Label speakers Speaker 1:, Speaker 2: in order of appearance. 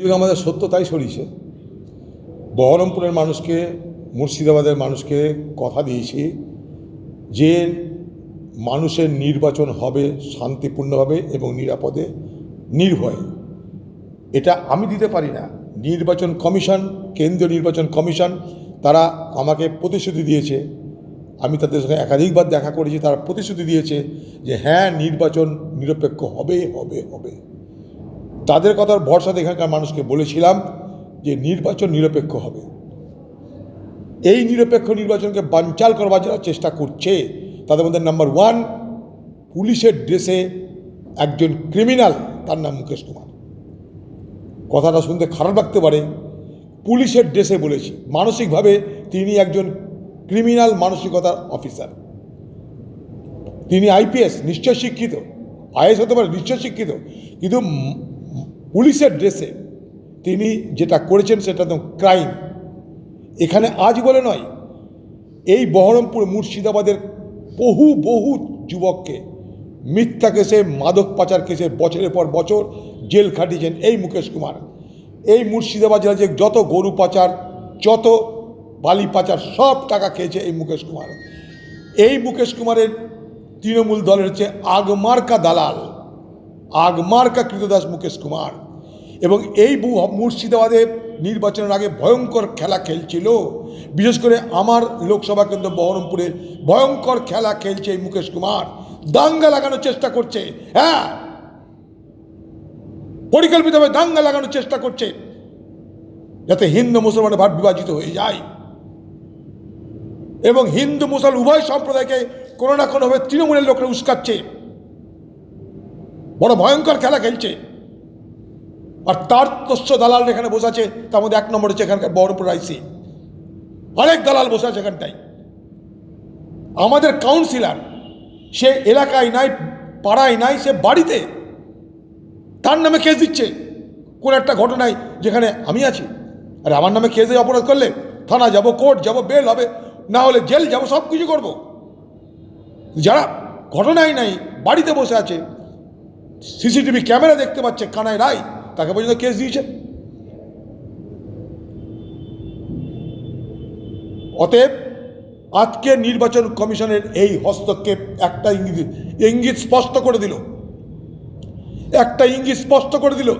Speaker 1: অভিযোগ আমাদের সত্য, তাই সরিয়েছে। বহরমপুরের মানুষকে, মুর্শিদাবাদের মানুষকে কথা দিয়েছি যে মানুষের নির্বাচন হবে শান্তিপূর্ণভাবে এবং নিরাপদে, নির্ভয়ে। এটা আমি দিতে পারি না। নির্বাচন কমিশন, কেন্দ্রীয় নির্বাচন কমিশন, তারা আমাকে প্রতিশ্রুতি দিয়েছে। আমি তাদের সঙ্গে একাধিকবার দেখা করেছি, তারা প্রতিশ্রুতি দিয়েছে যে হ্যাঁ নির্বাচন নিরপেক্ষ হবে হবে হবে। তাদের কথার ভরসাতে এখানকার মানুষকে বলেছিলাম যে নির্বাচন নিরপেক্ষ হবে। এই নিরপেক্ষ নির্বাচনকে বানচাল করবার যারা চেষ্টা করছে, তাদের মধ্যে নাম্বার ওয়ান পুলিশের ড্রেসে একজন ক্রিমিনাল তার নাম মুকেশ কুমার। কথাটা শুনতে খারাপ লাগতে পারে। পুলিশের ড্রেসে বলেছি, মানসিকভাবে তিনি একজন ক্রিমিনাল মানসিকতার অফিসার তিনি আইপিএস নিশ্চয় শিক্ষিত। আইএস হতে পারে, নিশ্চয় শিক্ষিত। কিন্তু পুলিশের ড্রেসে তিনি যেটা করেছেন সেটা তো ক্রাইম। এখানে আজ বলে নয়, এই বহরমপুর মুর্শিদাবাদের বহু বহু যুবককে মিথ্যা কেসে মাদক পাচার কেসে বছরের পর বছর জেল খাটিয়েছেন এই মুকেশ কুমার। এই মুর্শিদাবাদ জেলা যে যত গরু পাচার, যত বালি পাচার, সব টাকা খেয়েছে এই মুকেশ কুমার। এই মুকেশ কুমারের তৃণমূল দলের হচ্ছে আগমার্কা দালাল। আগমার্কা কৃতদাস মুকেশ কুমার। এবং এই মুর্শিদাবাদে নির্বাচনের আগে ভয়ঙ্কর খেলা খেলছিল। বিশেষ করে আমার লোকসভা কেন্দ্র বহরমপুরে ভয়ঙ্কর খেলা খেলছে এই মুকেশ কুমার। দাঙ্গা লাগানোর চেষ্টা করছে। হ্যাঁ। পরিকল্পিতভাবে দাঙ্গা লাগানোর চেষ্টা করছে। যাতে হিন্দু মুসলমানের ভাট বিভাজিত হয়ে যায়। এবং হিন্দু মুসল উভয় সম্প্রদায়কে কোনো না কোনোভাবে তৃণমূলের লোকরা উস্কাচ্ছে। বড় ভয়ঙ্কর খেলা খেলছে। আর তার তস্য দালাল এখানে বসে আছে, তার মধ্যে এক নম্বর হচ্ছে এখানকার বহরমপুর আইসি। অনেক দালাল বসে আছে এখানটায়। আমাদের কাউন্সিলার সে এলাকায় নাই, পাড়ায় নাই, সে বাড়িতে। তার নামে কেস দিচ্ছে। কোন একটা ঘটনায় যেখানে আমি আছি। আর আমার নামে কেস দিয়ে অপরাধ করলে থানা যাব কোর্ট যাব বেল হবে, না হলে জেল যাব সব কিছু করব। যারা ঘটনাই নাই, বাড়িতে বসে আছে সিসিটিভি ক্যামেরা দেখতে পাচ্ছে, কানায় রায় তাকে পর্যন্ত কেস দিয়েছে। অতএব আজকে নির্বাচন কমিশনের এই হস্তক্ষেপ একটা ইঙ্গিত ইঙ্গিত স্পষ্ট করে দিল। একটা ইঙ্গিত স্পষ্ট করে দিল।